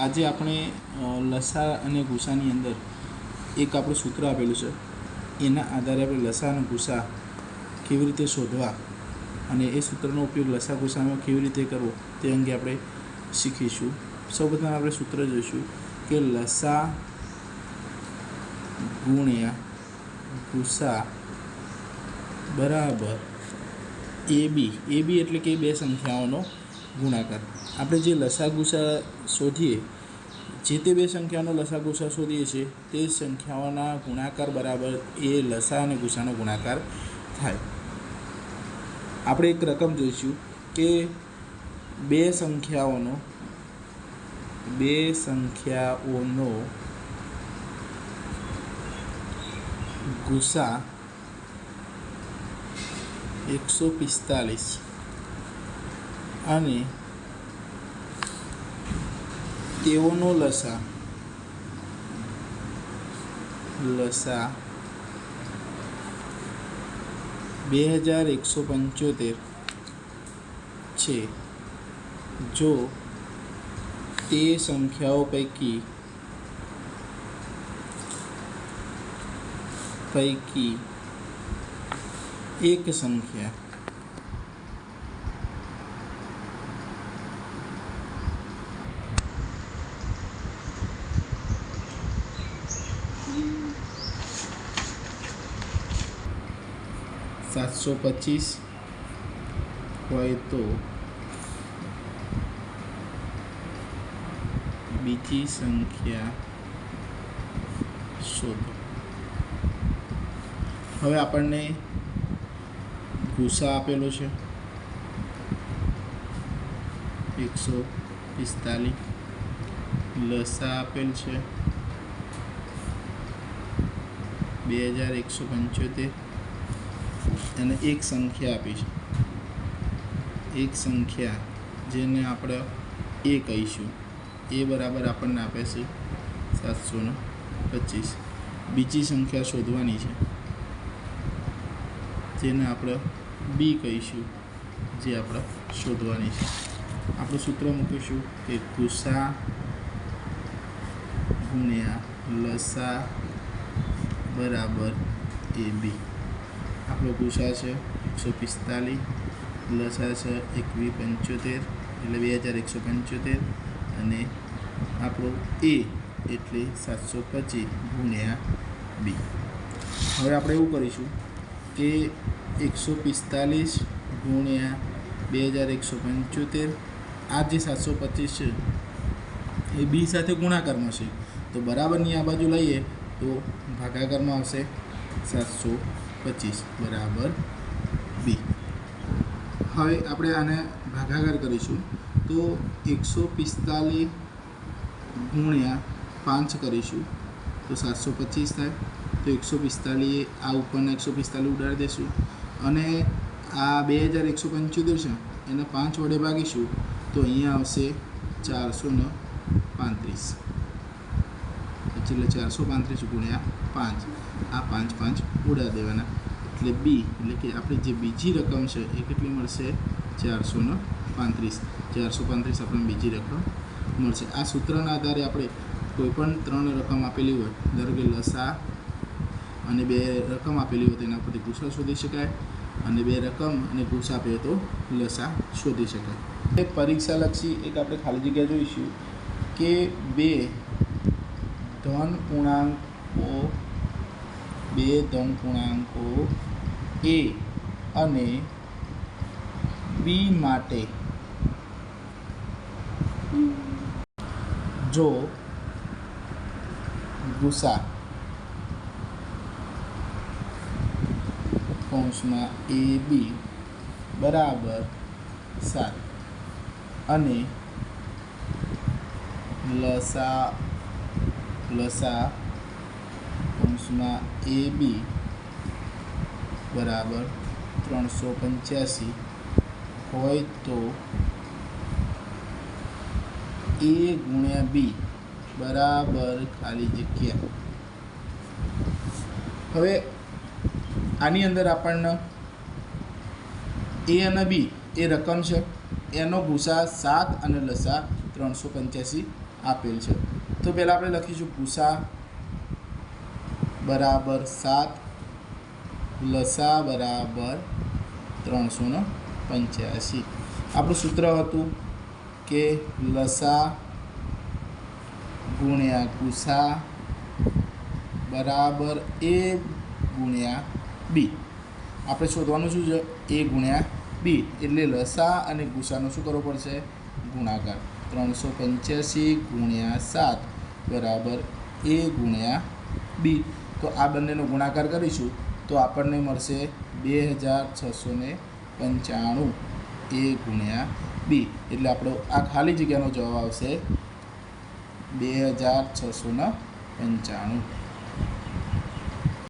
આજે આપણે લસા અને ગુસાની અંદર એક આપણું સૂત્ર આપેલું છે. એના આધારે આપણે લસા અને ગુસા કેવી રીતે શોધવા અને એ સૂત્રનો ઉપયોગ લસા ગુસામાં કેવી રીતે કરવો તે અંગે આપણે શીખીશું. સૌપ્રથમ આપણે સૂત્ર જોઈશું કે લસા ગુણ્યા ગુસા બરાબર એ બી. એ બી એટલે કે બે સંખ્યાઓનો ગુણાકાર. આપણે જે લસાગુસા શોધીએ, જે તે બે સંખ્યાનો લસાગુસા શોધીએ છીએ, તે સંખ્યાઓના ગુણાકાર બરાબર એ લસા અને ગુસાનો ગુણાકાર થાય. આપણે એક રકમ જોઈશું કે બે સંખ્યાઓનો બે સંખ્યાઓનો ગુસા એકસો પિસ્તાલીસ. અને તેઓનો લસા. લસા. બે હજાર એકસો પંચોતેર. છે. જો તે સંખ્યાઓ પૈકી પૈકી એક સંખ્યા સાતસો પચીસ હોય તો બીજી સંખ્યા શોધો હવે આપણને ગુસા આપેલો છે. એકસો પિસ્તાલીસ. લસા આપેલ છે. બે હજાર એકસો પંચોતેર. અને એક સંખ્યા આપી છે. એક સંખ્યા જેને આપણે એ કહીશું. એ બરાબર આપણને આપે છે સાતસો ને પચીસ. બીજી સંખ્યા શોધવાની છે. જેને આપણે બી કહીશું, જે આપણે શોધવાની છે. આપણું સૂત્ર મૂકીશું કે ગુસા ગુણ્યા લસા બરાબર એ બી. આપણો ગુસા છે. એકસો પિસ્તાલીસ લસા છે એકવીસ પંચોતેર એટલે બે હજાર એકસો પંચોતેર. અને આપણો એ એટલે સાતસો પચીસ ગુણ્યા બી. હવે આપણે એવું કરીશું કે એકસો પિસ્તાલીસ ગુણ્યા બે હજાર એકસો પંચોતેર. આ જે સાતસો પચીસ છે, એ બી સાથે ગુણાકારમાં છે. તો બરાબરની આ બાજુ લઈએ તો ભાગાકારમાં આવશે સાતસો પચીસ બરાબર બી. હવે આપણે આને ભાગાકાર કરીશું તો એકસો પિસ્તાલીસ ગુણ્યા પાંચ કરીશું તો સાતસો પચીસ થાય. તો એકસો પિસ્તાલીસ આ ઉપરના એકસો પિસ્તાલીસ ઉડાડી દઈશું. અને આ બે હજાર એકસો પંચોતેર છે, એને પાંચ વડે ભાગીશું તો અહીંયા આવશે ચારસો ને એટલે ચારસો પાંત્રીસ ગુણ્યા પાંચ. આ પાંચ પાંચ ઉડા દેવાના. એટલે બી એટલે કે આપણી જે બીજી રકમ છે, એ કેટલી મળશે? ચારસો ને પાંત્રીસ. ચારસો પાંત્રીસ આપણને બીજી રકમ મળશે. આ સૂત્રના આધારે આપણે કોઈપણ ત્રણ રકમ આપેલી હોય, ધારો કે લસા અને બે રકમ આપેલી હોય તેના પરથી ગુસા શોધી શકાય, અને બે રકમ અને ગુસા આપે તો લસા શોધી શકાય. પરીક્ષાલક્ષી એક આપણે ખાલી જગ્યા જોઈશું કે બે ધન પૂર્ણાંકો બે ધન પૂર્ણાંકો એ અને બી માટે. જો ગુસા કૌંસમાં એ બી બરાબર સાત અને લસા લસા કૌંસમાં એ બી બરાબર ત્રણસો પંચ્યાસી. હોય તો એ ગુણ્યા બી બરાબર ખાલી જગ્યા. હવે આની અંદર આપણને એ અને બી એ રકમ છે. એનો ભૂસા સાત અને લસા ત્રણસો પંચ્યાસી આપેલ છે. તો પહેલાં આપણે લખીશું પૂસા બરાબર સાત, લસા બરાબર ત્રણસો ને પંચ્યાસી. આપણું સૂત્ર હતું કે લસા ગુણ્યા ગુસા બરાબર એ ગુણ્યા બી. આપણે શોધવાનું શું છે? એ ગુણ્યા બી. એટલે લસા અને ગુસાનો શું કરવો પડશે? ગુણાકાર. ત્રણસો પંચ્યાસી ગુણ્યા સાત. બરાબર. એ ગુણ્યા બી. તો આ બંનેનો ગુણાકાર કરીશું તો આપણને મળશે બે હજાર છસો ને પંચાણું. એ ગુણ્યા બી. એટલે આપણો આ ખાલી જગ્યાનો જવાબ આવશે બે હજાર છસો પંચાણું.